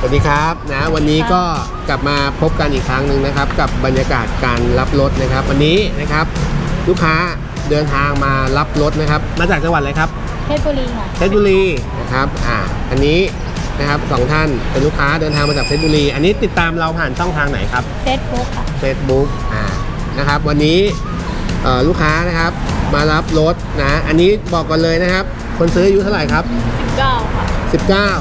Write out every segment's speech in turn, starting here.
สวัสดีครับนะวันนี้ก็กลับมาพบกันอีกครั้งหนึ่งนะครับ กับบรรยากาศการรับรถนะครับ วันนี้นะครับลูกค้าเดินทางมารับรถนะครับ มาจากจังหวัดอะไรครับเพชรบุรีค่ะเพชรบุรีนะครับอ่าอันนี้นะครับสองท่านเป็นลูกค้าเดินทางมาจากเพชรบุรี อันนี้ติดตามเราผ่านช่องทางไหนครับเฟซบุ๊กค่ะ Facebook อ่านะครับวันนี้เอ่อลูกค้านะครับมารับรถนะอันนี้บอกก่อนเลยนะครับ คนซื้ออายุเท่าไหร่ครับ19ค่ะ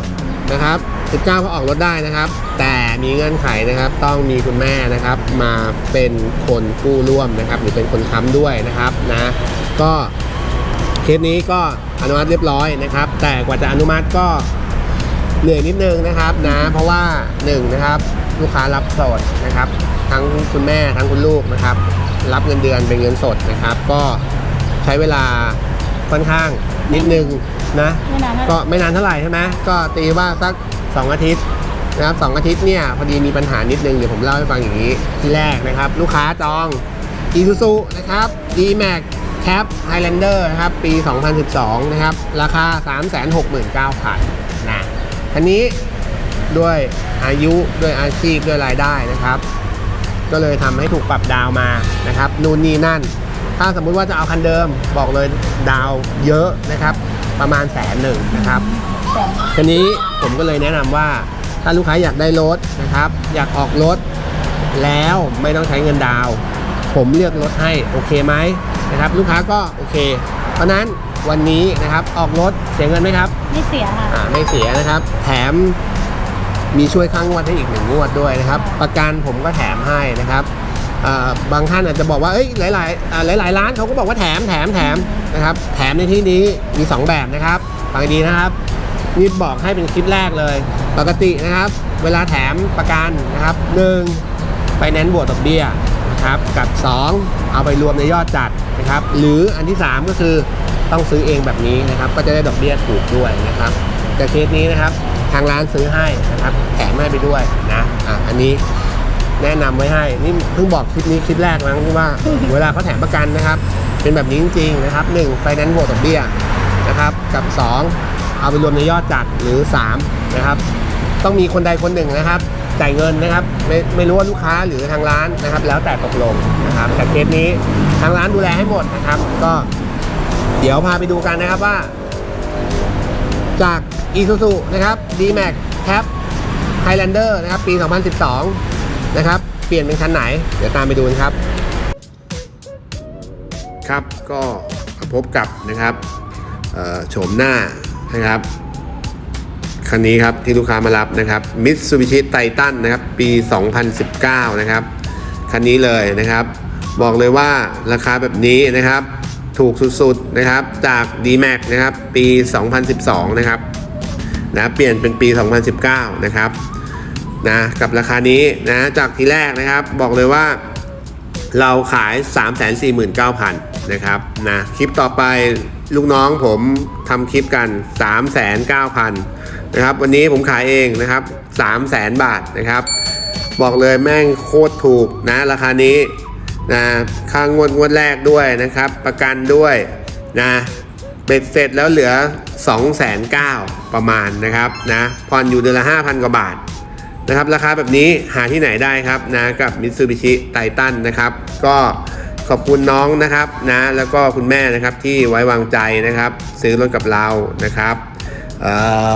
19 นะครับ 19ก็ออกรถได้นะครับ แต่มีเงื่อนไขนะครับ ต้องมีคุณแม่นะครับ มาเป็นคนกู้ร่วมนะครับ หรือเป็นคนค้ำด้วยนะครับนะก็เคสนี้ก็อนุมัติเรียบร้อยนะครับ แต่กว่าจะอนุมัติก็เหนื่อยนิดนึงนะครับนะเพราะว่าหนึ่งนะครับลูกค้ารับสดนะครับ ทั้งคุณแม่ทั้งคุณลูกนะครับ รับเงินเดือนเป็นเงินสดนะครับ ก็ใช้เวลาค่อนข้างนิดนึงนะนนก็ไม่นานเท่าไหร่ใช่ไหมก็ตีว่าสัก 2 อาทิตย์นะครับสองอาทิตย์เนี่ยพอดีมีปัญหานิดนึงเดี๋ยวผมเล่าให้ฟังอย่างนี้ที่แรกนะครับ ลูกค้าจอง i s u z u นะครับ D-Max Cap Highlander นะครับปี 2012 นะครับ ราคา 369,000นะคันนี้ด้วยอายุด้วยอาชีพด้วยรายได้นะครับ ก็เลยทำให้ถูกปรับดาวมานะครับนู่นนี่นั่น ถ้าสมมุติว่าจะเอาคันเดิมบอกเลยดาวเยอะนะครับ ประมาณแสนหนึ่งนะครับ ทีนี้ผมก็เลยแนะนำว่าถ้าลูกค้าอยากได้รถนะครับ อยากออกรถแล้วไม่ต้องใช้เงินดาวน์ผมเลือกรถให้โอเคไหมนะครับ ลูกค้าก็โอเค เพราะฉะนั้นวันนี้นะครับออกรถเสียเงินไหมครับ ไม่เสียค่ะอ่าไม่เสียนะครับ แถมมีช่วยข้างงวดให้อีกหนึ่งงวดด้วยนะครับ ประกันผมก็แถมให้นะครับอ่าบางท่านอาจจะบอกว่าเอ้ยหลายๆอ่าหลายๆร้านเขาก็บอกว่าแถมแถมแถมนะครับ แถมในที่นี้มี 2 แบบนะครับฟังดีนะครับ นี่บอกให้เป็นคลิปแรกเลย ปกตินะครับ เวลาแถมประกันนะครับหนึ่งไปแนนบวกดอกเบี้ยนะครับกับ 2 เอาไปรวมในยอดจัดนะครับ หรืออันที่ 3 ก็คือต้องซื้อเองแบบนี้นะครับ ก็จะได้ดอกเบี้ยถูกด้วยนะครับ แต่เคสนี้นะครับทางร้านซื้อให้นะครับแถมให้ไปด้วยนะอะอันนี้แนะนำไว้ให้ นี่เพิ่งบอกคลิปนี้คลิปแรกมั้งที่ว่า เวลาเขาแถมประกันนะครับ เป็นแบบนี้จริงๆนะครับหนึ่งไฟแนนซ์บวกดอกเบี้ยนะครับ กับ 2 เอาไปรวมในยอดจัดหรือ 3 นะครับ ต้องมีคนใดคนหนึ่งนะครับ จ่ายเงินนะครับ ไม่ไม่รู้ว่าลูกค้าหรือทางร้านนะครับ แล้วแต่ตกลงนะครับแต่เคสนี้ทางร้านดูแลให้หมดนะครับ ก็เดี๋ยวพาไปดูกันนะครับว่า จาก Isuzu นะครับ D-Max Cap Highlander นะครับ ปี 2012 นะครับ เปลี่ยนเป็นคันไหน เดี๋ยวตามไปดูนะครับ ครับก็พบกับนะครับโฉมหน้า นะครับคันนี้ครับที่ลูกค้ามารับนะครับ Mitsubishi Titan นะครับ ปี 2019 นะครับ คันนี้เลยนะครับ บอกเลยว่าราคาแบบนี้นะครับ ถูกสุดๆนะครับ จาก D-Max นะครับ ปี 2012 นะครับนะเปลี่ยนเป็นปี 2019 นะครับนะกับราคานี้นะจากทีแรกนะครับ บอกเลยว่าเราขาย 349,000 นะครับนะคลิปต่อไปลูกน้องผมทำคลิปกัน 39,000นะครับวันนี้ผมขายเองนะครับ300,000 บาทนะครับ บอกเลยแม่งโคตรถูกนะราคานี้นะค่างวดงวดแรกด้วยนะครับ ประกันด้วยนะเบ็ดเสร็จแล้วเหลือ 209,000ประมาณนะครับนะผ่อนอยู่เดือนละ 5,000 กว่าบาทนะครับราคาแบบนี้หาที่ไหนได้ครับนะกับ Mitsubishi Titan นะครับ ก็ ขอบคุณน้องนะครับนะแล้วก็คุณแม่นะครับที่ไว้วางใจนะครับ ซื้อรถกับเรานะครับเอ่อ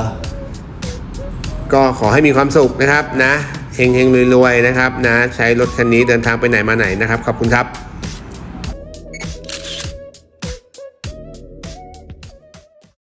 ก็ขอให้มีความสุขนะครับนะเฮงเฮงรวยๆนะครับนะใช้รถคันนี้เดินทางไปไหนมาไหนนะครับ ขอบคุณครับ